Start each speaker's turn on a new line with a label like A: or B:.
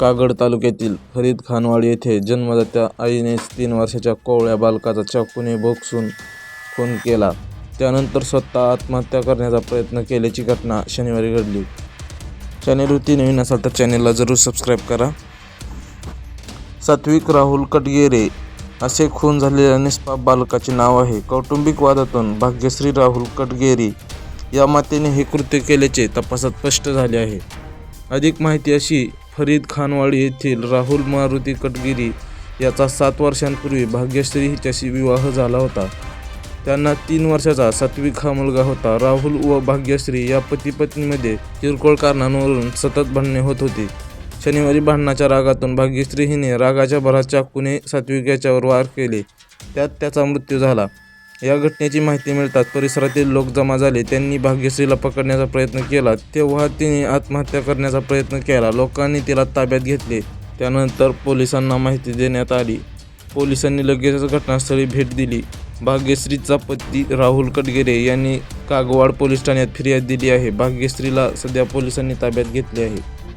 A: कागड तालुक्यातील फरीद खानवाड येथे जन्मदात्या आईनेच तीन वर्षाच्या कोवळ्या बालकाचा चाकूने भोकसून खून केला. त्यानंतर स्वतः आत्महत्या करण्याचा प्रयत्न केल्याची घटना शनिवारी घडली. चॅनेलवरती नवीन असाल तर चॅनेलला जरूर सबस्क्राईब करा. सात्विक राहुल कटगेरे असे खून झालेल्या निष्पाप बालकाचे नाव आहे. कौटुंबिक वादातून भाग्यश्री राहुल कटगेरी या मातेने हे कृत्य केल्याचे तपासात स्पष्ट झाले आहे. अधिक माहिती अशी फरीद खानवाडी येथील राहुल मारुती कटगिरी याचा सात वर्षांपूर्वी भाग्यश्री हिच्याशी विवाह झाला होता. त्यांना तीन वर्षाचा सात्विक हा मुलगा होता. राहुल व भाग्यश्री या पती पत्नीमध्ये किरकोळ कारणांवरून सतत भांडणे होत होती. शनिवारी भांडणाच्या रागातून भाग्यश्री हिने रागाच्या भरात चाकूने सात्विक याच्यावर वार केले. त्यात त्याचा मृत्यू झाला. या घटनेची माहिती मिळताच परिसरातील लोक जमा झाले. त्यांनी भाग्यश्रीला पकडण्याचा प्रयत्न केला. तेव्हा तिने आत्महत्या करण्याचा प्रयत्न केला. लोकांनी तिला ताब्यात घेतले. त्यानंतर पोलिसांना माहिती देण्यात आली. पोलिसांनी लगेचच घटनास्थळी भेट दिली. भाग्यश्रीचा पती राहुल कटगेरे यांनी कागवाड पोलीस ठाण्यात फिर्याद दिली आहे. भाग्यश्रीला सध्या पोलिसांनी ताब्यात घेतले आहे.